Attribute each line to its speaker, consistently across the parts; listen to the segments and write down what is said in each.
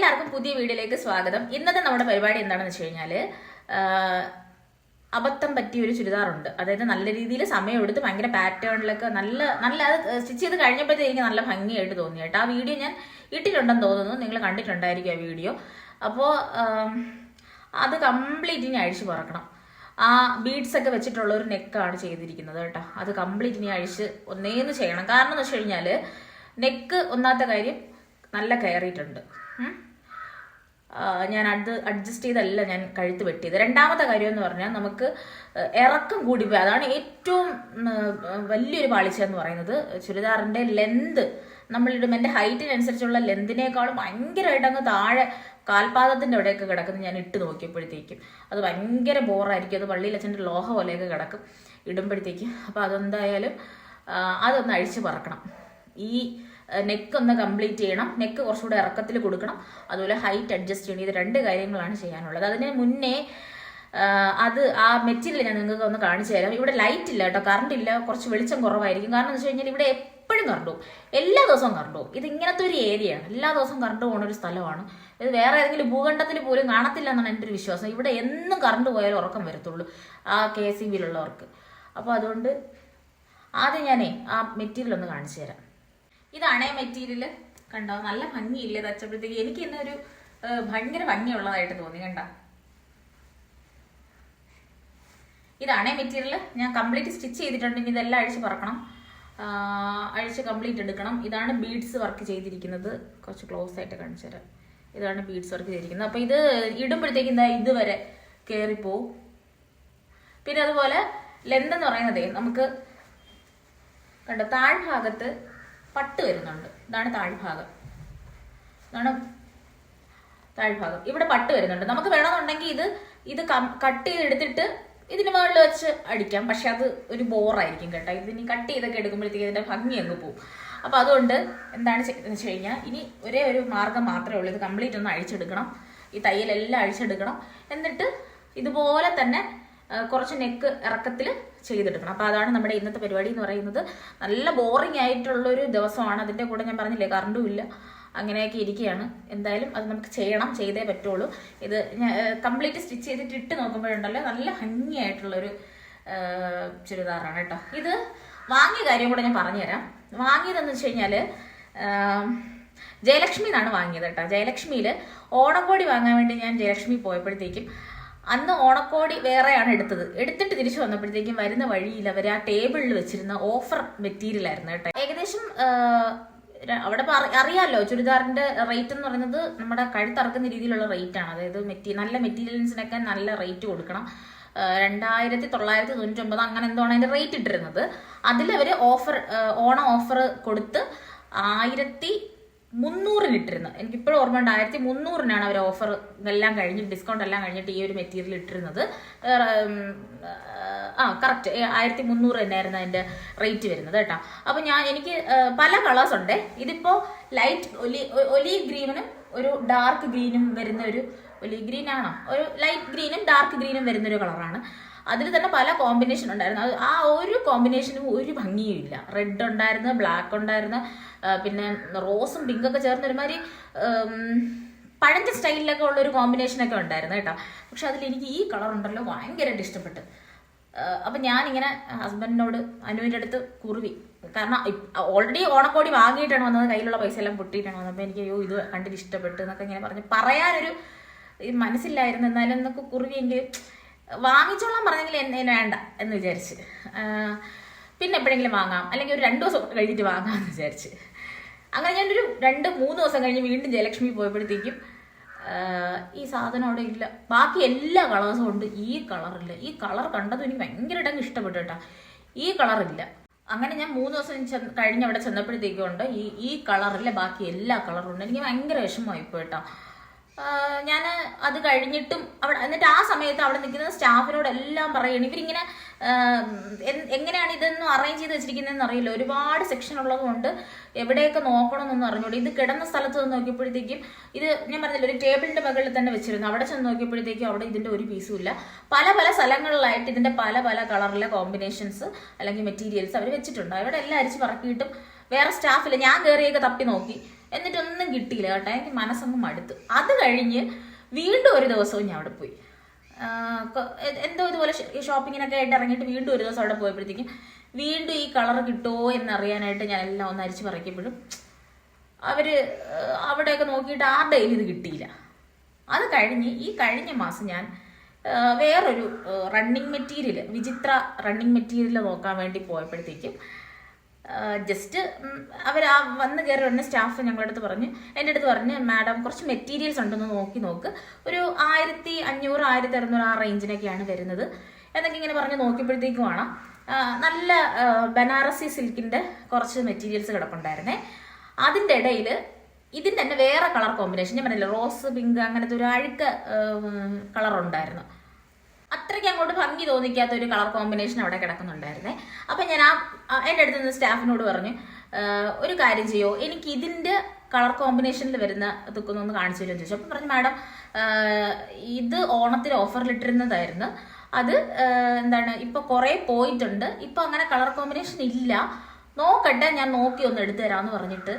Speaker 1: എല്ലാവർക്കും പുതിയ വീഡിയോയിലേക്ക് സ്വാഗതം. ഇന്നത്തെ നമ്മുടെ പരിപാടി എന്താണെന്ന് വെച്ച് കഴിഞ്ഞാൽ അബദ്ധം പറ്റിയ ഒരു ചുരിദാറുണ്ട്. അതായത് നല്ല രീതിയിൽ സമയം എടുത്ത് ഭയങ്കര പാറ്റേണിലൊക്കെ നല്ല നല്ല അത് സ്റ്റിച്ച് ചെയ്ത് കഴിഞ്ഞപ്പോഴത്തേക്ക് നല്ല ഭംഗിയായിട്ട് തോന്നി കേട്ടോ. ആ വീഡിയോ ഞാൻ ഇട്ടിട്ടുണ്ടെന്ന് തോന്നുന്നു. നിങ്ങൾ കണ്ടിട്ടുണ്ടായിരിക്കും ആ വീഡിയോ. അപ്പോൾ അത് കംപ്ലീറ്റ് ഇനി അഴിച്ച് പറക്കണം. ആ ബീഡ്സ് ഒക്കെ വെച്ചിട്ടുള്ള ഒരു നെക്കാണ് ചെയ്തിരിക്കുന്നത് കേട്ടോ. അത് കംപ്ലീറ്റ് ഇനി അഴിച്ച് ഒന്നേന്ന് ചെയ്യണം. കാരണം എന്ന് വെച്ച് കഴിഞ്ഞാൽ നെക്ക് ഒന്നാമത്തെ കാര്യം നല്ല കയറിയിട്ടുണ്ട്. ഞാൻ അത് അഡ്ജസ്റ്റ് ചെയ്തല്ല ഞാൻ കഴുത്ത് വെട്ടിയത്. രണ്ടാമത്തെ കാര്യം എന്ന് പറഞ്ഞാൽ നമുക്ക് ഇറക്കം കൂടി പോയി. അതാണ് ഏറ്റവും വലിയൊരു പാളിച്ച എന്ന് പറയുന്നത്. ചുരിദാറിന്റെ ലെന്ത് നമ്മളിടും എന്റെ ഹൈറ്റിനനുസരിച്ചുള്ള ലെന്തിനേക്കാളും ഭയങ്കരമായിട്ട് അങ്ങ് താഴെ കാൽപാദത്തിന്റെ അവിടെയൊക്കെ കിടക്കുന്നത് ഞാൻ ഇട്ട് നോക്കിയപ്പോഴത്തേക്കും. അത് ഭയങ്കര ബോറായിരിക്കും. അത് പള്ളിയിൽ അച്ഛന്റെ ലോഹ പോലെയൊക്കെ കിടക്കും ഇടുമ്പോഴത്തേക്കും. അപ്പോൾ അതെന്തായാലും അതൊന്ന് അഴിച്ച് പറക്കണം. ഈ നെക്ക് ഒന്ന് കംപ്ലീറ്റ് ചെയ്യണം. നെക്ക് കുറച്ചുകൂടെ ഇറക്കത്തിൽ കൊടുക്കണം. അതുപോലെ ഹൈറ്റ് അഡ്ജസ്റ്റ് ചെയ്യണം. ഇത് രണ്ട് കാര്യങ്ങളാണ് ചെയ്യാനുള്ളത്. അതിന് മുന്നേ അത് ആ മെറ്റീരിയൽ ഞാൻ നിങ്ങൾക്ക് ഒന്ന് കാണിച്ചു തരാം. ഇവിടെ ലൈറ്റ് ഇല്ല കേട്ടോ. കറണ്ട് ഇല്ല. കുറച്ച് വെളിച്ചം കുറവായിരിക്കും. കാരണം എന്ന് വെച്ച് കഴിഞ്ഞാൽ ഇവിടെ എപ്പോഴും കറണ്ട് പോകും എല്ലാ ദിവസവും കറണ്ട് പോകും ഇത് ഇങ്ങനത്തെ ഒരു ഏരിയയാണ് എല്ലാ ദിവസവും കറണ്ട് പോകുന്ന ഒരു സ്ഥലമാണ്. ഇത് വേറെ ഏതെങ്കിലും ഭൂഖണ്ഡത്തിൽ പോലും കാണത്തില്ല എന്നാണ് എന്റെ ഒരു വിശ്വാസം. ഇവിടെ എന്നും കറണ്ട് പോയാലും ഉറക്കം വരത്തുള്ളൂ. ആ കെ ഇ ബിയിലുള്ളവർക്ക് അപ്പോൾ അതുകൊണ്ട് ആദ്യം ഞാനേ ആ മെറ്റീരിയൽ ഒന്ന് കാണിച്ചു തരാം. ഇതാണേ മെറ്റീരിയൽ കണ്ടോ? നല്ല ഭംഗിയില്ലേ തച്ചപ്പോഴത്തേക്ക് എനിക്ക് ഇന്നൊരു ഭയങ്കര ഭംഗിയുള്ളതായിട്ട് തോന്നി കണ്ട? ഇതാണ് മെറ്റീരിയൽ ഞാൻ കംപ്ലീറ്റ് സ്റ്റിച്ച് ചെയ്തിട്ടുണ്ട്. ഇനി ഇതെല്ലാം അഴിച്ച് പറക്കണം. അഴിച്ച് കംപ്ലീറ്റ് എടുക്കണം. ഇതാണ് ബീഡ്സ് വർക്ക് ചെയ്തിരിക്കുന്നത്. കുറച്ച് ക്ലോസ് ആയിട്ട് കാണിച്ചു തരാം. ഇതാണ് ബീഡ്സ് വർക്ക് ചെയ്തിരിക്കുന്നത്. അപ്പോൾ ഇത് ഇടുമ്പോഴത്തേക്ക് എന്താ ഇതുവരെ കയറിപ്പോവും പിന്നെ അതുപോലെ ലെന്ത് എന്ന് പറയുന്നതേ നമുക്ക് കണ്ടോ? താഴ്ഭാഗത്ത് പട്ട് വരുന്നുണ്ട്. ഇതാണ് താഴ്ഭാഗം. ഇതാണ് താഴ്ഭാഗം. ഇവിടെ പട്ട് വരുന്നുണ്ട്. നമുക്ക് വേണമെന്നുണ്ടെങ്കിൽ ഇത് ഇത് കട്ട് ചെയ്തെടുത്തിട്ട് ഇതിന് മുകളിൽ വെച്ച് അടിക്കാം. പക്ഷെ അത് ഒരു ബോറായിരിക്കും കേട്ടോ. ഇതിനി കട്ട് ചെയ്തൊക്കെ എടുക്കുമ്പോഴത്തേക്ക് ഇതിന്റെ ഭംഗി അങ്ങ് പോവും. അപ്പൊ അതുകൊണ്ട് എന്താണ് വെച്ച് കഴിഞ്ഞാൽ ഇനി ഒരേ ഒരു മാർഗം മാത്രമേ ഉള്ളൂ. ഇത് കംപ്ലീറ്റ് ഒന്ന് അഴിച്ചെടുക്കണം. ഈ തയ്യലെല്ലാം അഴിച്ചെടുക്കണം. എന്നിട്ട് ഇതുപോലെ തന്നെ കുറച്ച് നെക്ക് ഇറക്കത്തിൽ ചെയ്തെടുക്കണം. അപ്പോൾ അതാണ് നമ്മുടെ ഇന്നത്തെ പരിപാടി എന്ന് പറയുന്നത്. നല്ല ബോറിംഗ് ആയിട്ടുള്ളൊരു ദിവസമാണ്. അതിന്റെ കൂടെ ഞാൻ പറഞ്ഞില്ലേ കറണ്ടും ഇല്ല. അങ്ങനെയൊക്കെ ഇരിക്കുകയാണ് എന്തായാലും അത് നമുക്ക് ചെയ്യണം ചെയ്തേ പറ്റുള്ളൂ. ഇത് ഞാൻ കംപ്ലീറ്റ് സ്റ്റിച്ച് ചെയ്തിട്ട് ഇട്ട് നോക്കുമ്പോഴുണ്ടല്ലോ നല്ല ഭംഗിയായിട്ടുള്ളൊരു ചുരിദാറാണ് കേട്ടോ. ഇത് വാങ്ങിയ കാര്യം കൂടെ ഞാൻ പറഞ്ഞുതരാം. വാങ്ങിയതെന്ന് വെച്ച് കഴിഞ്ഞാൽ ജയലക്ഷ്മി എന്നാണ് വാങ്ങിയത് കേട്ടോ. ജയലക്ഷ്മിയിൽ ഓണക്കോടി വാങ്ങാൻ വേണ്ടി ഞാൻ ജയലക്ഷ്മി പോയപ്പോഴത്തേക്കും അന്ന് ഓണക്കോടി വേറെയാണ് എടുത്തത്. എടുത്തിട്ട് തിരിച്ചു വന്നപ്പോഴത്തേക്കും വരുന്ന വഴിയിൽ അവർ ആ ടേബിളിൽ വെച്ചിരുന്ന ഓഫർ മെറ്റീരിയൽ ആയിരുന്നു കേട്ടോ. ഏകദേശം അവിടെ അറിയാമല്ലോ ചുരിദാറിന്റെ റേറ്റ് എന്ന് പറയുന്നത് നമ്മുടെ കഴുത്തറക്കുന്ന രീതിയിലുള്ള റേറ്റ് ആണ്. അതായത് മെറ്റീരിയൽ നല്ല മെറ്റീരിയൽസിനൊക്കെ നല്ല റേറ്റ് കൊടുക്കണം. രണ്ടായിരത്തി തൊള്ളായിരത്തി തൊണ്ണൂറ്റി ഒമ്പത് അങ്ങനെ എന്തോ ആണ് അതിന്റെ റേറ്റ് ഇട്ടിരുന്നത്. അതിൽ അവർ ഓഫർ ഓണം ഓഫർ കൊടുത്ത് ആയിരത്തി മുന്നൂറിന് ഇട്ടിരുന്നത്. ഇപ്പോഴും ഓർമ്മയുണ്ട് ആയിരത്തി മുന്നൂറിനാണ് അവർ ഓഫർ എല്ലാം കഴിഞ്ഞിട്ട് ഡിസ്കൗണ്ട് എല്ലാം കഴിഞ്ഞിട്ട് ഈ ഒരു മെറ്റീരിയൽ ഇട്ടിരുന്നത്. ആ കറക്റ്റ് ആയിരത്തി മുന്നൂറ് തന്നെയായിരുന്നു അതിന്റെ റേറ്റ് വരുന്നത് കേട്ടോ. അപ്പോൾ ഞാൻ എനിക്ക് പല കളേഴ്സ് ഉണ്ട്. ഇതിപ്പോൾ ലൈറ്റ് ഒലി ഒലി ഗ്രീനും ഒരു ഡാർക്ക് ഗ്രീനും വരുന്ന ഒരു ഒലി ഗ്രീൻ ആണോ ഒരു ലൈറ്റ് ഗ്രീനും ഡാർക്ക് ഗ്രീനും വരുന്നൊരു കളറാണ് അതിൽ തന്നെ പല കോമ്പിനേഷൻ ഉണ്ടായിരുന്നു. അത് ആ ഒരു കോമ്പിനേഷനും ഒരു ഭംഗിയും ഇല്ല. റെഡ് ഉണ്ടായിരുന്നു ബ്ലാക്ക് ഉണ്ടായിരുന്നു പിന്നെ റോസും പിങ്കൊക്കെ ചേർന്ന് ഒരുമാതിരി പഴഞ്ച സ്റ്റൈലിലൊക്കെ ഉള്ള ഒരു കോമ്പിനേഷനൊക്കെ ഉണ്ടായിരുന്നു കേട്ടോ. പക്ഷെ അതിൽ എനിക്ക് ഈ കളർ ഉണ്ടല്ലോ ഭയങ്കരമായിട്ട് ഇഷ്ടപ്പെട്ടു. അപ്പം ഞാനിങ്ങനെ ഹസ്ബൻഡിനോട് അനുവിന്റെ അടുത്ത് കുറുവി. കാരണം ഓൾറെഡി ഓണക്കോടി വാങ്ങിയിട്ടാണ് വന്നത്. കയ്യിലുള്ള പൈസ എല്ലാം പൊട്ടിയിട്ടാണ് വന്നത്. അപ്പോൾ എനിക്ക് അയ്യോ ഇത് കണ്ടിട്ട് ഇഷ്ടപ്പെട്ടു എന്നൊക്കെ ഇങ്ങനെ പറഞ്ഞ് പറയാനൊരു മനസ്സില്ലായിരുന്നു. എന്നാലും എന്നൊക്കെ കുറുവിയെങ്കിൽ വാങ്ങിച്ചോളാൻ പറഞ്ഞെങ്കിൽ എന്നെ വേണ്ട എന്ന് വിചാരിച്ച്. പിന്നെ എപ്പോഴെങ്കിലും വാങ്ങാം. അല്ലെങ്കിൽ ഒരു രണ്ട് ദിവസം കഴിഞ്ഞിട്ട് വാങ്ങാമെന്ന് വിചാരിച്ച്. അങ്ങനെ ഞാനൊരു രണ്ട് മൂന്ന് ദിവസം കഴിഞ്ഞ് വീണ്ടും ജയലക്ഷ്മി പോയപ്പോഴത്തേക്കും ഈ സാധനം അവിടെ ഇല്ല. ബാക്കി എല്ലാ കളേഴ്സും ഉണ്ട്. ഈ കളറില്ല ഈ കളർ കണ്ടതും എനിക്ക് ഭയങ്കരമായിട്ട് അങ്ങ് ഇഷ്ടപ്പെട്ടു കേട്ടോ. ഈ കളറില്ല അങ്ങനെ ഞാൻ മൂന്ന് ദിവസം ചെന്ന് കഴിഞ്ഞ് അവിടെ ചെന്നപ്പോഴത്തേക്കും ഉണ്ട് ഈ ഈ കളറില്ല ബാക്കി എല്ലാ കളറും ഉണ്ട്. എനിക്ക് ഭയങ്കര വിഷമമായി പോയിട്ടോ ഞാൻ അത് കഴിഞ്ഞിട്ടും അവിടെ എന്നിട്ട് ആ സമയത്ത് അവിടെ നിൽക്കുന്ന സ്റ്റാഫിനോട് എല്ലാം പറയണം ഇവരിങ്ങനെ എങ്ങനെയാണ് ഇതൊന്നും അറേഞ്ച് ചെയ്ത് വെച്ചിരിക്കുന്നതെന്ന് അറിയില്ല. ഒരുപാട് സെക്ഷൻ ഉള്ളതുകൊണ്ട് എവിടെയൊക്കെ നോക്കണമെന്നൊന്നും അറിഞ്ഞോളൂ ഇത് കിടന്ന സ്ഥലത്ത് നിന്ന് നോക്കിയപ്പോഴത്തേക്കും ഇത് ഞാൻ പറഞ്ഞില്ല ഒരു ടേബിളിന്റെ മുകളിൽ തന്നെ വെച്ചിരുന്നു. അവിടെ ചെന്ന് നോക്കിയപ്പോഴത്തേക്കും അവിടെ ഇതിന്റെ ഒരു പീസും ഇല്ല. പല പല സ്ഥലങ്ങളിലായിട്ട് ഇതിന്റെ പല പല കളറിലെ കോമ്പിനേഷൻസ് അല്ലെങ്കിൽ മെറ്റീരിയൽസ് അവർ വെച്ചിട്ടുണ്ട്. അവിടെ എല്ലാം അരിച്ച് പറക്കിയിട്ടും വേറെ സ്റ്റാഫില്ല ഞാൻ കയറിയൊക്കെ തപ്പി നോക്കി. എന്നിട്ടൊന്നും കിട്ടിയില്ല കേട്ടോ. എനിക്ക് മനസ്സങ്ങ് മടുത്തു. അത് കഴിഞ്ഞ് വീണ്ടും ഒരു ദിവസവും ഞാൻ അവിടെ പോയി. എന്തോ ഇതുപോലെ ഷോപ്പിങ്ങിനൊക്കെ ആയിട്ട് ഇറങ്ങിയിട്ട് വീണ്ടും ഒരു ദിവസം അവിടെ പോയപ്പോഴത്തേക്കും വീണ്ടും ഈ കളർ കിട്ടുമോ എന്നറിയാനായിട്ട് ഞാൻ എല്ലാം ഒന്ന് അരിച്ച് പറിക്കുമ്പോഴും അവർ അവിടെയൊക്കെ നോക്കിയിട്ട് ആരുടെയും ഇത് കിട്ടിയില്ല. അത് കഴിഞ്ഞ് ഈ കഴിഞ്ഞ മാസം ഞാൻ വേറൊരു running material Vichitra running material നോക്കാൻ വേണ്ടി പോയപ്പോഴത്തേക്കും ജസ്റ്റ് അവർ ആ വന്ന് കയറി വന്ന സ്റ്റാഫ് ഞങ്ങളുടെ അടുത്ത് പറഞ്ഞു എന്റെ അടുത്ത് പറഞ്ഞ് മാഡം കുറച്ച് മെറ്റീരിയൽസ് ഉണ്ടെന്ന് നോക്കി നോക്ക്. ഒരു ആയിരത്തി അഞ്ഞൂറ് ആയിരത്തി അറുന്നൂറ് ആ റേഞ്ചിനൊക്കെയാണ് വരുന്നത്. എന്നൊക്കെ ഇങ്ങനെ പറഞ്ഞ് നോക്കിയപ്പോഴത്തേക്കുമാണ് നല്ല ബനാറസി സിൽക്കിന്റെ കുറച്ച് മെറ്റീരിയൽസ് കിടപ്പുണ്ടായിരുന്നേ. അതിന്റെ ഇടയിൽ ഇതിന്റെ തന്നെ വേറെ കളർ കോമ്പിനേഷൻ ഞാൻ പറഞ്ഞില്ല റോസ് പിങ്ക് അങ്ങനത്തെ ഒരു അഴുക്ക കളർ ഉണ്ടായിരുന്നു അത്രയ്ക്ക് അങ്ങോട്ട് ഭംഗി തോന്നിക്കാത്ത ഒരു കളർ കോമ്പിനേഷൻ അവിടെ കിടക്കുന്നുണ്ടായിരുന്നേ. അപ്പം ഞാൻ ആ എന്റെ അടുത്ത് നിന്ന് സ്റ്റാഫിനോട് പറഞ്ഞു ഒരു കാര്യം ചെയ്യോ? എനിക്ക് ഇതിന്റെ കളർ കോമ്പിനേഷനിൽ വരുന്ന ഇതൊക്കെ ഒന്ന് കാണിച്ചു തരുമെന്ന് ചോദിച്ചു. അപ്പം പറഞ്ഞു മാഡം ഇത് ഓണത്തിന് ഓഫറിൽ ഇട്ടിരുന്നതായിരുന്നു അത് എന്താണ് ഇപ്പോൾ കുറേ പോയിട്ടുണ്ട്. ഇപ്പോൾ അങ്ങനെ കളർ കോമ്പിനേഷൻ ഇല്ല. നോക്കട്ടെ ഞാൻ നോക്കി ഒന്ന് എടുത്തു തരാമെന്ന് പറഞ്ഞിട്ട്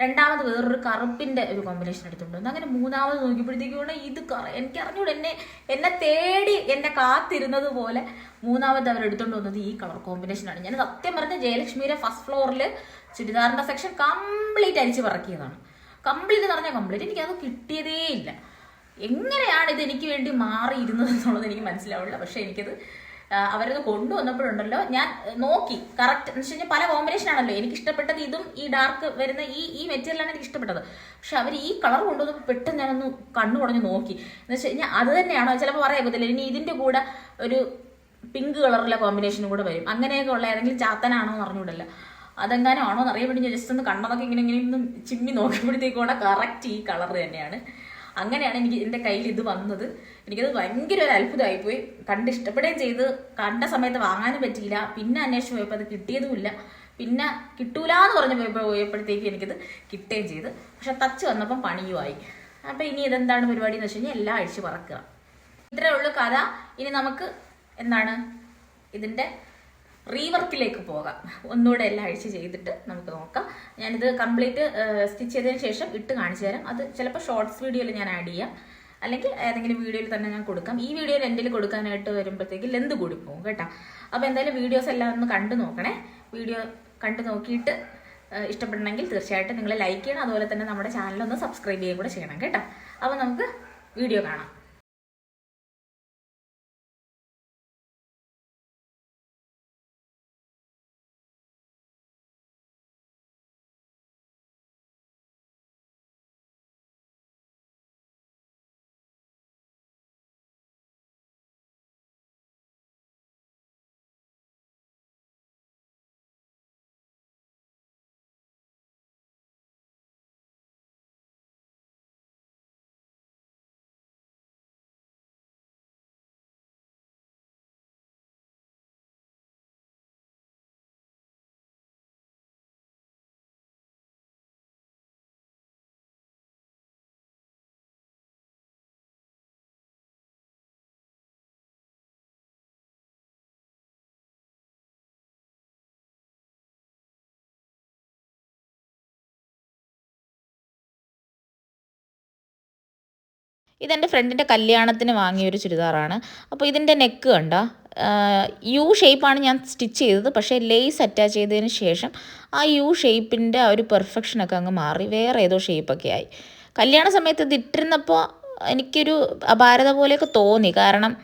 Speaker 1: രണ്ടാമത് വേറൊരു കറുപ്പിന്റെ ഒരു കോമ്പിനേഷൻ എടുത്തിട്ടുണ്ട്. അങ്ങനെ മൂന്നാമത് നോക്കിയപ്പോഴത്തേക്കും ഇത് എനിക്ക് അറിഞ്ഞൂടെ എന്നെ എന്നെ തേടി എന്നെ കാത്തിരുന്നത് പോലെ മൂന്നാമത് അവർ എടുത്തുകൊണ്ട് വന്നത് ഈ കളർ കോമ്പിനേഷനാണ് ഞാൻ സത്യം പറഞ്ഞ ജയലക്ഷ്മിയുടെ ഫസ്റ്റ് ഫ്ലോറിൽ ചുരിദാറിന്റെ സെക്ഷൻ കംപ്ലീറ്റ് അരിച്ച് പറക്കിയതാണ്. കംപ്ലീറ്റ് എന്ന് പറഞ്ഞാൽ കംപ്ലീറ്റ് എനിക്കത് കിട്ടിയതേ ഇല്ല. എങ്ങനെയാണ് ഇത് എനിക്ക് വേണ്ടി മാറിയിരുന്നത് എന്നുള്ളത് എനിക്ക് മനസ്സിലാവില്ല പക്ഷെ എനിക്കത് അവരത് കൊണ്ടുവന്നപ്പോഴുണ്ടല്ലോ ഞാൻ നോക്കി കറക്റ്റ് എന്ന് വെച്ച് കഴിഞ്ഞാൽ പല കോമ്പിനേഷൻ ആണല്ലോ. എനിക്ക് ഇഷ്ടപ്പെട്ടത് ഇതും ഈ ഡാർക്ക് വരുന്ന ഈ ഈ മെറ്റീരിയലാണ് എനിക്ക് ഇഷ്ടപ്പെട്ടത് പക്ഷെ അവർ ഈ കളർ കൊണ്ടുവന്നപ്പോൾ പെട്ടെന്ന് ഞാനൊന്ന് കണ്ണു കുടഞ്ഞ് നോക്കി. എന്ന് വെച്ച് കഴിഞ്ഞാൽ അത് തന്നെയാണോ? ചിലപ്പോൾ പറയാൻ ഇനി ഇതിന്റെ കൂടെ ഒരു പിങ്ക് കളറിലെ കോമ്പിനേഷനും കൂടെ വരും. അങ്ങനെയൊക്കെ ഉള്ള ഏതെങ്കിലും ചാത്തനാണോ എന്ന് അറിഞ്ഞൂടല്ല അതെങ്ങാനും ആണോ എന്ന് അറിയാൻ വേണ്ടി ജസ്റ്റ് ഒന്ന് കണ്ണതൊക്കെ ഇങ്ങനെ ഇങ്ങനെ ഒന്ന് ചിമ്മി നോക്കുമ്പോഴത്തേക്കോടെ കറക്റ്റ് ഈ കളർ തന്നെയാണ്. അങ്ങനെയാണ് എനിക്ക് എന്റെ കയ്യിൽ ഇത് വന്നത്. എനിക്കത് ഭയങ്കര ഒരു അത്ഭുതമായിപ്പോയി കണ്ട് ഇഷ്ടപ്പെടുകയും ചെയ്ത്. കണ്ട സമയത്ത് വാങ്ങാനും പറ്റിയില്ല. പിന്നെ അന്വേഷിച്ച് പോയപ്പോൾ അത് കിട്ടിയതുമില്ല. പിന്നെ കിട്ടൂല എന്ന് പറഞ്ഞ് പോയപ്പോഴത്തേക്ക് എനിക്കത് കിട്ടുകയും ചെയ്ത്. പക്ഷെ തച്ച് വന്നപ്പം പണിയുമായി. അപ്പം ഇനി ഇതെന്താണ് പരിപാടി എന്ന് വെച്ച് കഴിഞ്ഞാൽ എല്ലാ ആഴ്ച പറക്കുക ഇത്രയേ ഉള്ളൂ കഥ. ഇനി നമുക്ക് എന്താണ് ഇതിന്റെ റീവർക്കിലേക്ക് പോകാം. ഒന്നുകൂടെ എല്ലാം അഴിച്ച് ചെയ്തിട്ട് നമുക്ക് നോക്കാം. ഞാനിത് കംപ്ലീറ്റ് സ്റ്റിച്ച് ചെയ്തതിന് ശേഷം ഇട്ട് കാണിച്ചു തരാം. അത് ചിലപ്പോൾ ഷോർട്സ് വീഡിയോയിൽ ഞാൻ ആഡ് ചെയ്യാം. അല്ലെങ്കിൽ ഏതെങ്കിലും വീഡിയോയിൽ തന്നെ ഞാൻ കൊടുക്കാം. ഈ വീഡിയോയിൽ എന്റെ കൊടുക്കാനായിട്ട് വരുമ്പോഴത്തേക്ക് ലെന്ത് കൂടി പോകും കേട്ടോ. അപ്പോൾ എന്തായാലും വീഡിയോസ് എല്ലാം ഒന്ന് കണ്ടു നോക്കണേ. വീഡിയോ കണ്ടു നോക്കിയിട്ട് ഇഷ്ടപ്പെടണമെങ്കിൽ തീർച്ചയായിട്ടും നിങ്ങൾ ലൈക്ക് ചെയ്യണം. അതുപോലെ തന്നെ നമ്മുടെ ചാനൽ ഒന്ന് സബ്സ്ക്രൈബ് ചെയ്യുകയും കൂടെ ചെയ്യണം കേട്ടോ. അപ്പോൾ നമുക്ക് വീഡിയോ കാണാം. ഇതെന്റെ ഫ്രണ്ടിന്റെ കല്യാണത്തിന് വാങ്ങിയ ഒരു ചുരിദാറാണ്. അപ്പോൾ ഇതിന്റെ നെക്ക് കണ്ട യു ഷേപ്പാണ് ഞാൻ സ്റ്റിച്ച് ചെയ്തത്. പക്ഷേ ലേസ് അറ്റാച്ച് ചെയ്തതിന് ശേഷം ആ യു ഷേപ്പിന്റെ ആ ഒരു പെർഫെക്ഷനൊക്കെ അങ്ങ് മാറി. വേറെ ഏതോ ഷേപ്പൊക്കെ ആയി. കല്യാണ സമയത്ത് ഇത് ഇട്ടിരുന്നപ്പോൾ എനിക്കൊരു അപാരത പോലെയൊക്കെ തോന്നി. കാരണം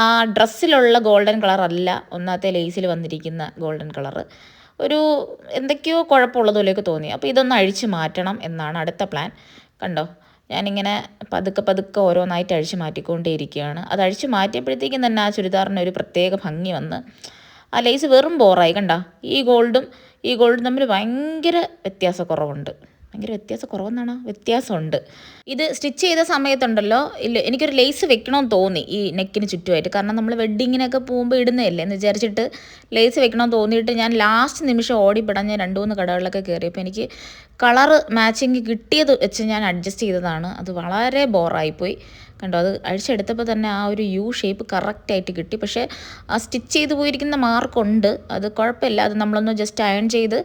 Speaker 1: ആ, ഡ്രസ്സിലുള്ള ഗോൾഡൻ കളറല്ല ഒന്നാമത്തെ ലേസിൽ വന്നിരിക്കുന്ന ഗോൾഡൻ കളറ് ഒരു എന്തൊക്കെയോ കുഴപ്പമുള്ളത് പോലെയൊക്കെ തോന്നി. അപ്പോൾ ഇതൊന്ന് അഴിച്ചു മാറ്റണം എന്നാണ് അടുത്ത പ്ലാൻ കണ്ടോ? ഞാനിങ്ങനെ പതുക്കെ പതുക്കെ ഓരോന്നായിട്ട് അഴിച്ചു മാറ്റിക്കൊണ്ടേയിരിക്കുകയാണ്. അത് അഴിച്ചു മാറ്റിയപ്പോഴത്തേക്കും തന്നെ ആ ചുരിദാറിന് ഒരു പ്രത്യേക ഭംഗി വന്ന് ആ ലേസ് വെറും ബോറായി കണ്ട. ഈ ഗോൾഡും ഈ ഗോൾഡും തമ്മിൽ ഭയങ്കര വ്യത്യാസക്കുറവുണ്ട്. ഭയങ്കര വ്യത്യാസം കുറവെന്നാണ്? വ്യത്യാസമുണ്ട്. ഇത് സ്റ്റിച്ച് ചെയ്ത സമയത്തുണ്ടല്ലോ ഇല്ല എനിക്കൊരു ലേസ് വെക്കണമെന്ന് തോന്നി ഈ നെക്കിന് ചുറ്റുമായിട്ട്. കാരണം നമ്മൾ വെഡ്ഡിങ്ങിനൊക്കെ പോകുമ്പോൾ ഇടുന്നതല്ലേ? എന്ന് വിചാരിച്ചിട്ട് ലേസ് വെക്കണമെന്ന് തോന്നിയിട്ട് ഞാൻ ലാസ്റ്റ് നിമിഷം ഓടിപ്പെടാൻ ഞാൻ രണ്ട് മൂന്ന് കടകളിലൊക്കെ കയറിയപ്പോൾ എനിക്ക് കളറ് മാച്ചിങ് കിട്ടിയത് വെച്ച് ഞാൻ അഡ്ജസ്റ്റ് ചെയ്തതാണ്. അത് വളരെ ബോറായിപ്പോയി കണ്ടോ? അത് അഴിച്ചെടുത്തപ്പോൾ തന്നെ ആ ഒരു യു ഷേപ്പ് കറക്റ്റായിട്ട് കിട്ടി. പക്ഷേ ആ സ്റ്റിച്ച് ചെയ്ത് പോയിരിക്കുന്ന മാർക്കുണ്ട് അത് കുഴപ്പമില്ല. അത് നമ്മളൊന്ന് ജസ്റ്റ് അയൺ ചെയ്ത്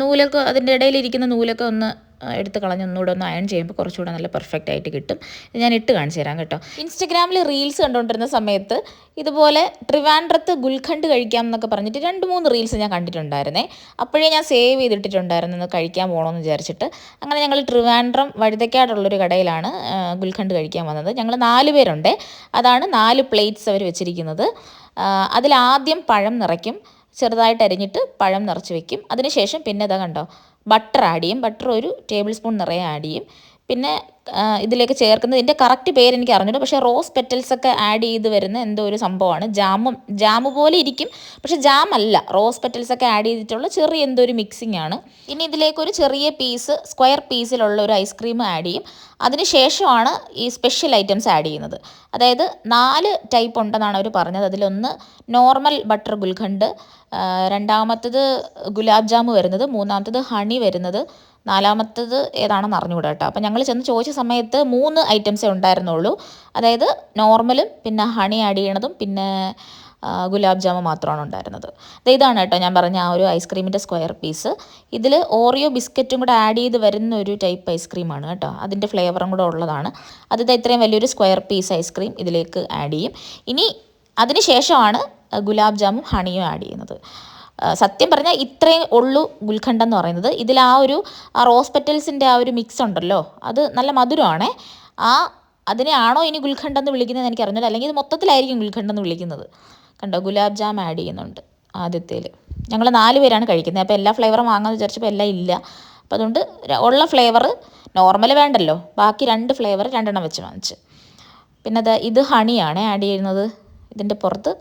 Speaker 1: നൂലൊക്കെ അതിന്റെ ഇടയിലിരിക്കുന്ന നൂലൊക്കെ ഒന്ന് എടുത്ത് കളഞ്ഞ് ഒന്നുകൂടെ ഒന്ന് അയൺ ചെയ്യുമ്പോൾ കുറച്ചുകൂടെ നല്ല പെർഫെക്റ്റ് ആയിട്ട് കിട്ടും. ഞാൻ ഇട്ട് കാണിച്ചു തരാം കേട്ടോ. ഇൻസ്റ്റഗ്രാമിൽ റീൽസ് കണ്ടുകൊണ്ടിരുന്ന സമയത്ത് ഇതുപോലെ ട്രിവാൻഡ്രത്ത് ഗുൽഖണ്ഡ് കഴിക്കാം എന്നൊക്കെ പറഞ്ഞിട്ട് രണ്ട് മൂന്ന് റീൽസ് ഞാൻ കണ്ടിട്ടുണ്ടായിരുന്നേ. അപ്പോഴേ ഞാൻ സേവ് ചെയ്തിട്ടിട്ടുണ്ടായിരുന്നു കഴിക്കാൻ പോകണമെന്ന് വിചാരിച്ചിട്ട്. അങ്ങനെ ഞങ്ങൾ ട്രിവാൻഡ്രം വഴുതക്കാടുള്ളൊരു കടയിലാണ് ഗുൽഖണ്ഡ് കഴിക്കാൻ വന്നത്. ഞങ്ങൾ നാല് പേരുണ്ട്. അതാണ് നാല് പ്ലേറ്റ്സ് അവർ വെച്ചിരിക്കുന്നത്. അതിലാദ്യം പഴം നിറയ്ക്കും. ചെറുതായിട്ട് അരിഞ്ഞിട്ട് പഴം നിറച്ച് വെക്കും. അതിനുശേഷം പിന്നെ ഇതാ കണ്ടോ ബട്ടർ ആഡ് ചെയ്യും. ബട്ടർ ഒരു ടേബിൾ സ്പൂൺ നിറയെ ആഡ് ചെയ്യും. പിന്നെ ഇതിലേക്ക് ചേർക്കുന്നത് ഇതിന്റെ കറക്റ്റ് പേര് എനിക്ക് അറിഞ്ഞിട്ട് പക്ഷേ റോസ് പെറ്റൽസ് ഒക്കെ ആഡ് ചെയ്ത് വരുന്ന എന്തോ ഒരു സംഭവമാണ്. ജാമും ജാമ് പോലെ ഇരിക്കും. പക്ഷേ ജാം അല്ല. റോസ് പെറ്റൽസ് ഒക്കെ ആഡ് ചെയ്തിട്ടുള്ള ചെറിയ എന്തോ ഒരു മിക്സിംഗ് ആണ്. ഇനി ഇതിലേക്ക് ഒരു ചെറിയ പീസ് സ്ക്വയർ പീസിലുള്ള ഒരു ഐസ്ക്രീം ആഡ് ചെയ്യും. അതിനുശേഷമാണ് ഈ സ്പെഷ്യൽ ഐറ്റംസ് ആഡ് ചെയ്യുന്നത്. അതായത് നാല് ടൈപ്പ് ഉണ്ടെന്നാണ് അവർ പറഞ്ഞത്. അതിലൊന്ന് നോർമൽ ബട്ടർ ഗുൽഖണ്ഡ് രണ്ടാമത്തത് ഗുലാബ് ജാമു വരുന്നത് മൂന്നാമത്തത് ഹണി വരുന്നത് നാലാമത്തത് ഏതാണെന്ന് അറിഞ്ഞുകൂടാ കേട്ടോ. അപ്പോൾ ഞങ്ങൾ ചെന്ന് ചോദിച്ച സമയത്ത് മൂന്ന് ഐറ്റംസേ ഉണ്ടായിരുന്നുള്ളൂ. അതായത് നോർമലും പിന്നെ ഹണി ആഡ് ചെയ്യണതും പിന്നെ ഗുലാബ് ജാമു മാത്രമാണ് ഉണ്ടായിരുന്നത്. അത് ഇതാണ് കേട്ടോ ഞാൻ പറഞ്ഞ ആ ഒരു ഐസ്ക്രീമിന്റെ സ്ക്വയർ പീസ്. ഇതിൽ ഓറിയോ ബിസ്ക്കറ്റും കൂടെ ആഡ് ചെയ്ത് വരുന്ന ഒരു ടൈപ്പ് ഐസ്ക്രീമാണ് കേട്ടോ. അതിന്റെ ഫ്ലേവറും കൂടെ ഉള്ളതാണ്. അത് ദേ ഇത്രയും വലിയൊരു സ്ക്വയർ പീസ് ഐസ്ക്രീം ഇതിലേക്ക് ആഡ് ചെയ്യും. ഇനി അതിന് ശേഷമാണ് ഗുലാബ് ജാമും ഹണിയും ആഡ് ചെയ്യുന്നത്. സത്യം പറഞ്ഞാൽ ഇത്രയും ഉള്ളു ഗുൽഖണ്ഡ എന്ന് പറയുന്നത്. ഇതിൽ ആ ഒരു ആ റോസ് പെറ്റൽസിന്റെ ആ ഒരു മിക്സ് ഉണ്ടല്ലോ അത് നല്ല മധുരമാണേ. ആ അതിനെയാണോ ഇനി ഗുൽഖണ്ഡ എന്ന് വിളിക്കുന്നത് എനിക്ക് അറിഞ്ഞില്ല അല്ലെങ്കിൽ ഇത് മൊത്തത്തിലായിരിക്കും ഗുൽഖണ്ഡ എന്ന് വിളിക്കുന്നത്. കണ്ടോ ഗുലാബ് ജാം ആഡ് ചെയ്യുന്നുണ്ട് ആദ്യത്തേൽ. ഞങ്ങൾ നാല് പേരാണ് കഴിക്കുന്നത്. അപ്പോൾ എല്ലാ ഫ്ലേവറും വാങ്ങാമെന്ന് വിചാരിച്ചപ്പോൾ എല്ലാം ഇല്ല. അപ്പോൾ അതുകൊണ്ട് ഉള്ള ഫ്ലേവർ നോർമൽ വേണ്ടല്ലോ. ബാക്കി രണ്ട് ഫ്ലേവർ രണ്ടെണ്ണം വെച്ച് വാങ്ങിച്ച്. പിന്നെ അത് ഇത് ഹണിയാണ് ആഡ് ചെയ്യുന്നത്. ഇതിന്റെ പുറത്ത്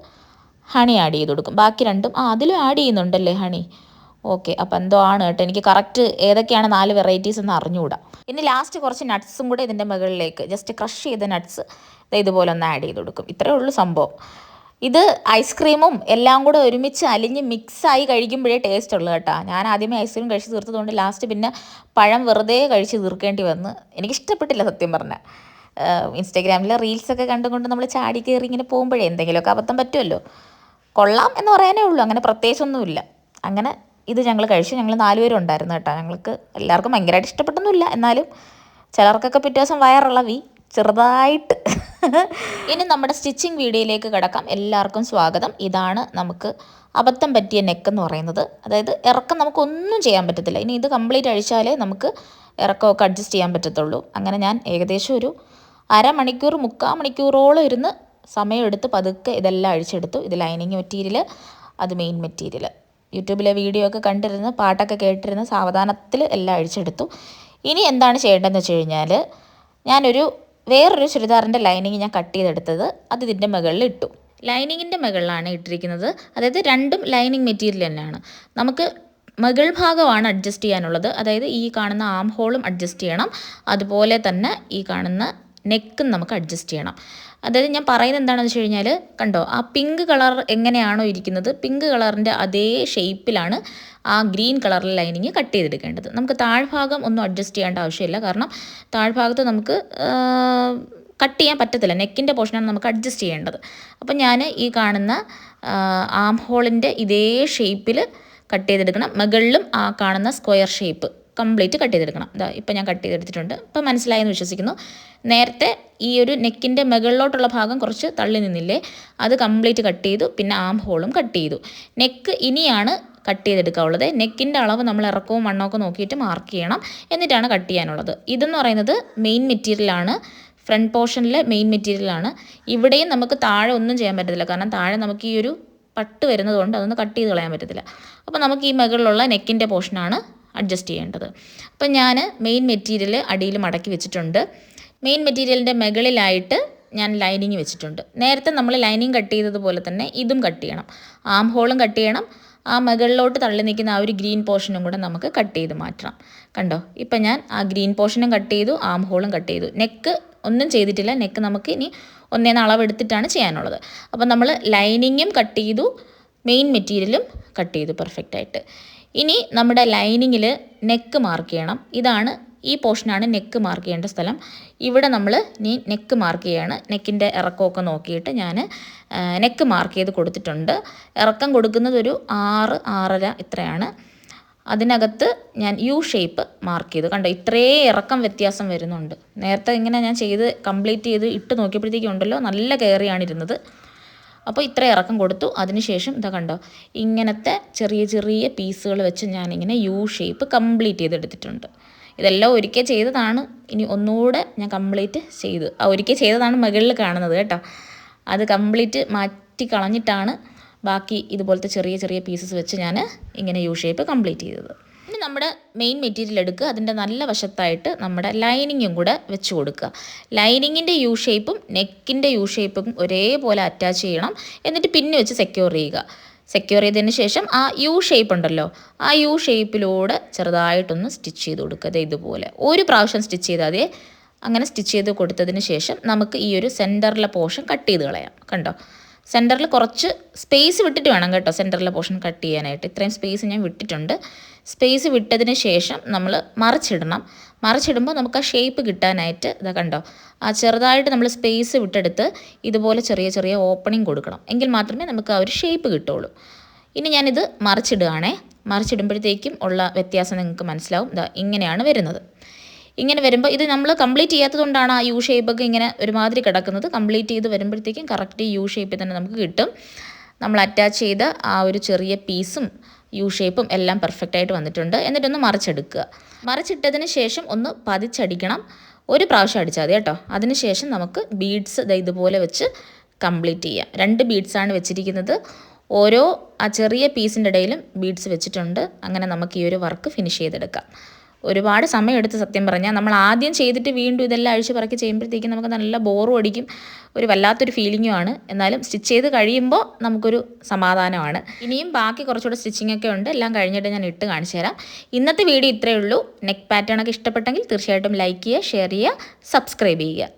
Speaker 1: ഹണി ആഡ് ചെയ്ത് കൊടുക്കും. ബാക്കി രണ്ടും ആ അതിലും ആഡ് ചെയ്യുന്നുണ്ടല്ലേ ഹണി? ഓക്കെ അപ്പോൾ എന്തോ ആണ് കേട്ടോ. എനിക്ക് കറക്റ്റ് ഏതൊക്കെയാണ് നാല് വെറൈറ്റീസ് എന്ന് അറിഞ്ഞുകൂടാ ഇനി ലാസ്റ്റ് കുറച്ച് നട്ട്സും കൂടെ ഇതിന്റെ മുകളിലേക്ക് ജസ്റ്റ് ക്രഷ് ചെയ്ത നട്ട്സ് ഇതുപോലെ ഒന്ന് ആഡ് ചെയ്ത് കൊടുക്കും. ഇത്രയേ ഉള്ളൂ സംഭവം. ഇത് ഐസ്ക്രീമും എല്ലാം കൂടെ ഒരുമിച്ച് അലിഞ്ഞ് മിക്സായി കഴിക്കുമ്പോഴേ ടേസ്റ്റ് ഉള്ളൂ കേട്ടോ. ഞാൻ ആദ്യമേ ഐസ്ക്രീം കഴിച്ച് തീർത്തതുകൊണ്ട് ലാസ്റ്റ് പിന്നെ പഴം വെറുതെ കഴിച്ച് തീർക്കേണ്ടി വന്ന്. എനിക്കിഷ്ടപ്പെട്ടില്ല സത്യം പറഞ്ഞാൽ ഇൻസ്റ്റാഗ്രാമിലെ റീൽസൊക്കെ കണ്ടുകൊണ്ട് നമ്മൾ ചാടി കയറി ഇങ്ങനെ പോകുമ്പോഴേ എന്തെങ്കിലുമൊക്കെ അബദ്ധം പറ്റുമല്ലോ. കൊള്ളാം എന്ന് പറയാനേ ഉള്ളൂ. അങ്ങനെ പ്രത്യേകിച്ചൊന്നുമില്ല. അങ്ങനെ ഇത് ഞങ്ങൾ കഴിച്ചു. ഞങ്ങൾ നാലുപേരും ഉണ്ടായിരുന്നു കേട്ടോ. ഞങ്ങൾക്ക് എല്ലാവർക്കും ഭയങ്കരമായിട്ട് ഇഷ്ടപ്പെട്ടൊന്നുമില്ല. എന്നാലും ചിലർക്കൊക്കെ പിറ്റേ ദിവസം വയറിളവി ചെറുതായിട്ട്. ഇനി നമ്മുടെ സ്റ്റിച്ചിങ് വീഡിയോയിലേക്ക് കിടക്കാം. എല്ലാവർക്കും സ്വാഗതം. ഇതാണ് നമുക്ക് അബദ്ധം പറ്റിയ നെക്ക് എന്ന് പറയുന്നത്. അതായത് ഇറക്കം നമുക്കൊന്നും ചെയ്യാൻ പറ്റത്തില്ല. ഇനി ഇത് കംപ്ലീറ്റ് അഴിച്ചാലേ നമുക്ക് ഇറക്കമൊക്കെ അഡ്ജസ്റ്റ് ചെയ്യാൻ പറ്റത്തുള്ളൂ. അങ്ങനെ ഞാൻ ഏകദേശം ഒരു അരമണിക്കൂർ മുക്കാൽ മണിക്കൂറോളം ഇരുന്ന് സമയമെടുത്ത് പതുക്കെ ഇതെല്ലാം അഴിച്ചെടുത്തു. ഇത് ലൈനിങ് മെറ്റീരിയൽ അത് മെയിൻ മെറ്റീരിയൽ യൂട്യൂബിലെ വീഡിയോ ഒക്കെ കണ്ടിരുന്ന് പാട്ടൊക്കെ കേട്ടിരുന്ന് സാവധാനത്തിൽ എല്ലാം അഴിച്ചെടുത്തു. ഇനി എന്താണ് ചെയ്യേണ്ടതെന്ന് വെച്ച് കഴിഞ്ഞാൽ ഞാനൊരു വേറൊരു ചുരിദാറിന്റെ ലൈനിങ് ഞാൻ കട്ട് ചെയ്തെടുത്തത് അത് ഇതിന്റെ മുകളിൽ ഇട്ടു. ലൈനിങ്ങിന്റെ മുകളിലാണ് ഇട്ടിരിക്കുന്നത്. അതായത് രണ്ടും ലൈനിങ് മെറ്റീരിയൽ തന്നെയാണ്. നമുക്ക് മുകൾ ഭാഗമാണ് അഡ്ജസ്റ്റ് ചെയ്യാനുള്ളത്. അതായത് ഈ കാണുന്ന ആം ഹോളും അഡ്ജസ്റ്റ് ചെയ്യണം. അതുപോലെ തന്നെ ഈ കാണുന്ന നെക്കും നമുക്ക് അഡ്ജസ്റ്റ് ചെയ്യണം. അതായത് ഞാൻ പറയുന്നത് എന്താണെന്ന് വെച്ച് കഴിഞ്ഞാൽ കണ്ടോ ആ പിങ്ക് കളർ എങ്ങനെയാണോ ഇരിക്കുന്നത് പിങ്ക് കളറിന്റെ അതേ ഷേപ്പിലാണ് ആ ഗ്രീൻ കളറിലെ ലൈനിങ് കട്ട് ചെയ്തെടുക്കേണ്ടത്. നമുക്ക് താഴ്ഭാഗം ഒന്നും അഡ്ജസ്റ്റ് ചെയ്യേണ്ട ആവശ്യമില്ല. കാരണം താഴ്ഭാഗത്ത് നമുക്ക് കട്ട് ചെയ്യാൻ പറ്റത്തില്ല. നെക്കിന്റെ പോർഷനാണ് നമുക്ക് അഡ്ജസ്റ്റ് ചെയ്യേണ്ടത്. അപ്പം ഞാൻ ഈ കാണുന്ന ആം ഹോളിന്റെ ഇതേ ഷേപ്പിൽ കട്ട് ചെയ്തെടുക്കണം. മുകളിലും ആ കാണുന്ന സ്ക്വയർ ഷേപ്പ് കംപ്ലീറ്റ് കട്ട് ചെയ്തെടുക്കണം. ഇതാ ഇപ്പം ഞാൻ കട്ട് ചെയ്തെടുത്തിട്ടുണ്ട്. ഇപ്പം മനസ്സിലായെന്ന് വിശ്വസിക്കുന്നു. നേരത്തെ ഈ ഒരു നെക്കിന്റെ മുകളിലോട്ടുള്ള ഭാഗം കുറച്ച് തള്ളി നിന്നില്ലേ അത് കംപ്ലീറ്റ് കട്ട് ചെയ്തു. പിന്നെ ആം ഹോളും കട്ട് ചെയ്തു. നെക്ക് ഇനിയാണ് കട്ട് ചെയ്തെടുക്കാനുള്ളത് നെക്കിന്റെ അളവ് നമ്മൾ ഇറക്കവും മണ്ണൊക്കെ നോക്കിയിട്ട് മാർക്ക് ചെയ്യണം. എന്നിട്ടാണ് കട്ട് ചെയ്യാനുള്ളത്. ഇതെന്ന് പറയുന്നത് മെയിൻ മെറ്റീരിയലാണ് ഫ്രണ്ട് പോർഷനിലെ മെയിൻ മെറ്റീരിയലാണ് ഇവിടെയും നമുക്ക് താഴെ ഒന്നും ചെയ്യാൻ പറ്റത്തില്ല. കാരണം താഴെ നമുക്ക് ഈ ഒരു പട്ട് വരുന്നതുകൊണ്ട് അതൊന്ന് കട്ട് ചെയ്ത് കളയാൻ പറ്റത്തില്ല. അപ്പോൾ നമുക്ക് ഈ മുകളിലുള്ള നെക്കിന്റെ പോർഷനാണ് അഡ്ജസ്റ്റ് ചെയ്യേണ്ടത്. അപ്പം ഞാൻ മെയിൻ മെറ്റീരിയൽ അടിയിൽ മടക്കി വെച്ചിട്ടുണ്ട്. മെയിൻ മെറ്റീരിയലിന്റെ മുകളിലായിട്ട് ഞാൻ ലൈനിങ് വെച്ചിട്ടുണ്ട്. നേരത്തെ നമ്മൾ ലൈനിങ് കട്ട് ചെയ്തതുപോലെ തന്നെ ഇതും കട്ട് ചെയ്യണം. ആം ഹോളും കട്ട് ചെയ്യണം. ആ മുകളിലോട്ട് തള്ളി നിൽക്കുന്ന ആ ഒരു ഗ്രീൻ പോർഷനും കൂടെ നമുക്ക് കട്ട് ചെയ്ത് മാറ്റണം. കണ്ടോ? ഇപ്പം ഞാൻ ആ ഗ്രീൻ പോർഷനും കട്ട് ചെയ്തു ആം ഹോളും കട്ട് ചെയ്തു. നെക്ക് ഒന്നും ചെയ്തിട്ടില്ല. നെക്ക് നമുക്ക് ഇനി ഒന്നേന്ന് അളവെടുത്തിട്ടാണ് ചെയ്യാനുള്ളത്. അപ്പം നമ്മൾ ലൈനിങ്ങും കട്ട് ചെയ്തു മെയിൻ മെറ്റീരിയലും കട്ട് ചെയ്തു പെർഫെക്റ്റ് ആയിട്ട്. ഇനി നമ്മുടെ ലൈനിങ്ങിൽ നെക്ക് മാർക്ക് ചെയ്യണം. ഇതാണ് ഈ പോർഷനാണ് നെക്ക് മാർക്ക് ചെയ്യേണ്ട സ്ഥലം. ഇവിടെ നമ്മൾ ഇനി നെക്ക് മാർക്ക് ചെയ്യാണ്. നെക്കിന്റെ ഇറക്കമൊക്കെ നോക്കിയിട്ട് ഞാൻ നെക്ക് മാർക്ക് ചെയ്ത് കൊടുത്തിട്ടുണ്ട്. ഇറക്കം കൊടുക്കുന്നത് ഒരു ആറ് ആറര ഇത്രയാണ്. അതിനകത്ത് ഞാൻ യു ഷേപ്പ് മാർക്ക് ചെയ്തു. കണ്ടോ ഇത്രേ ഇറക്കം വ്യത്യാസം വരുന്നുണ്ട്. നേരത്തെ ഇങ്ങനെ ഞാൻ ചെയ്ത് കംപ്ലീറ്റ് ചെയ്ത് ഇട്ട് നോക്കിയപ്പോഴത്തേക്കും ഉണ്ടല്ലോ നല്ല കയറിയാണ് ഇരുന്നത്. അപ്പോൾ ഇത്ര ഇറക്കം കൊടുത്തു. അതിനുശേഷം ഇതാ കണ്ടോ ഇങ്ങനത്തെ ചെറിയ ചെറിയ പീസുകൾ വെച്ച് ഞാനിങ്ങനെ യു ഷേപ്പ് കംപ്ലീറ്റ് ചെയ്തെടുത്തിട്ടുണ്ട്. ഇതെല്ലാം ഒരിക്കൽ ചെയ്തതാണ്. ഇനി ഒന്നുകൂടെ ഞാൻ കംപ്ലീറ്റ് ചെയ്ത്. ആ ഒരിക്കൽ ചെയ്തതാണ് മുകളിൽ കാണുന്നത് കേട്ടോ. അത് കംപ്ലീറ്റ് മാറ്റി കളഞ്ഞിട്ടാണ് ബാക്കി ഇതുപോലത്തെ ചെറിയ ചെറിയ പീസസ് വെച്ച് ഞാൻ ഇങ്ങനെ യു ഷേപ്പ് കംപ്ലീറ്റ് ചെയ്തത്. ഇനി നമ്മുടെ മെയിൻ മെറ്റീരിയൽ എടുക്കുക. അതിന്റെ നല്ല വശത്തായിട്ട് നമ്മുടെ ലൈനിങ്ങും കൂടെ വെച്ച് കൊടുക്കുക. ലൈനിങ്ങിന്റെ യു ഷേപ്പും നെക്കിന്റെ യു ഷേപ്പും ഒരേപോലെ അറ്റാച്ച് ചെയ്യണം. എന്നിട്ട് പിന്നെ വെച്ച് സെക്യൂർ ചെയ്യുക. സെക്യൂർ ചെയ്തതിന് ശേഷം ആ യു ഷേപ്പ് ഉണ്ടല്ലോ ആ യു ഷേപ്പിലൂടെ ചെറുതായിട്ടൊന്ന് സ്റ്റിച്ച് ചെയ്ത് കൊടുക്കുക. ഇതുപോലെ. ഒരു പ്രാവശ്യം സ്റ്റിച്ച് ചെയ്താൽ അങ്ങനെ സ്റ്റിച്ച് ചെയ്ത് കൊടുത്തതിന് ശേഷം നമുക്ക് ഈ ഒരു സെന്ററിലെ പോർഷൻ കട്ട് ചെയ്ത് കളയാം. കണ്ടോ? സെന്ററിൽ കുറച്ച് സ്പേസ് വിട്ടിട്ട് വേണം കേട്ടോ സെന്ററിലെ പോർഷൻ കട്ട് ചെയ്യാനായിട്ട്. ഇത്രയും സ്പേസ് ഞാൻ വിട്ടിട്ടുണ്ട്. സ്പേസ് വിട്ടതിന് ശേഷം നമ്മൾ മറിച്ചിടണം. മറിച്ചിടുമ്പോൾ നമുക്ക് ആ ഷേപ്പ് കിട്ടാനായിട്ട് ഇതാ കണ്ടോ ആ ചെറുതായിട്ട് നമ്മൾ സ്പേസ് വിട്ടെടുത്ത് ഇതുപോലെ ചെറിയ ചെറിയ ഓപ്പണിംഗ് കൊടുക്കണം. എങ്കിൽ മാത്രമേ നമുക്ക് ആ ഒരു ഷേപ്പ് കിട്ടുള്ളൂ. ഇനി ഞാനിത് മറിച്ചിടുകയാണേ. മറിച്ചിടുമ്പോഴത്തേക്കും ഉള്ള വ്യത്യാസം നിങ്ങൾക്ക് മനസ്സിലാവും. ഇങ്ങനെയാണ് വരുന്നത്. ഇങ്ങനെ വരുമ്പോൾ ഇത് നമ്മൾ കംപ്ലീറ്റ് ചെയ്യാത്തതുകൊണ്ടാണ് ആ യു ഷേപ്പൊക്കെ ഇങ്ങനെ ഒരുമാതിരി കിടക്കുന്നത്. കംപ്ലീറ്റ് ചെയ്ത് വരുമ്പോഴത്തേക്കും കറക്റ്റ് യു ഷേപ്പിൽ തന്നെ നമുക്ക് കിട്ടും. നമ്മൾ അറ്റാച്ച് ചെയ്ത ആ ഒരു ചെറിയ പീസും യു ഷേപ്പും എല്ലാം പെർഫെക്റ്റ് ആയിട്ട് വന്നിട്ടുണ്ട്. എന്നിട്ടൊന്ന് മറിച്ചെടുക്കുക. മറിച്ചിട്ടതിന് ശേഷം ഒന്ന് പതിച്ചടിക്കണം. ഒരു പ്രാവശ്യം അടിച്ചാൽ മതി കേട്ടോ. അതിന് ശേഷം നമുക്ക് ബീഡ്സ് ഇതുപോലെ വെച്ച് കംപ്ലീറ്റ് ചെയ്യാം. രണ്ട് ബീഡ്സാണ് വെച്ചിരിക്കുന്നത്. ഓരോ ആ ചെറിയ പീസിന്റെ ഇടയിലും ബീഡ്സ് വെച്ചിട്ടുണ്ട്. അങ്ങനെ നമുക്ക് ഈ ഒരു വർക്ക് ഫിനിഷ് ചെയ്തെടുക്കാം. ഒരുപാട് സമയമെടുത്ത് സത്യം പറഞ്ഞാൽ. നമ്മൾ ആദ്യം ചെയ്തിട്ട് വീണ്ടും ഇതെല്ലാം അഴിച്ച് പറക്കി ചെയ്യുമ്പോഴത്തേക്കും നമുക്ക് നല്ല ബോറും അടിക്കും. ഒരു വല്ലാത്തൊരു ഫീലിങ്ങുമാണ് എന്നാലും സ്റ്റിച്ച് ചെയ്ത് കഴിയുമ്പോൾ നമുക്കൊരു സമാധാനമാണ്. ഇനിയും ബാക്കി കുറച്ചുകൂടെ സ്റ്റിച്ചിങ് ഒക്കെ ഉണ്ട്. എല്ലാം കഴിഞ്ഞിട്ട് ഞാൻ ഇട്ട് കാണിച്ചു തരാം. ഇന്നത്തെ വീഡിയോ ഇത്രയേ ഉള്ളൂ. നെക്ക് പാറ്റേൺ ഒക്കെ ഇഷ്ടപ്പെട്ടെങ്കിൽ തീർച്ചയായിട്ടും ലൈക്ക് ചെയ്യുക ഷെയർ ചെയ്യുക സബ്സ്ക്രൈബ് ചെയ്യുക.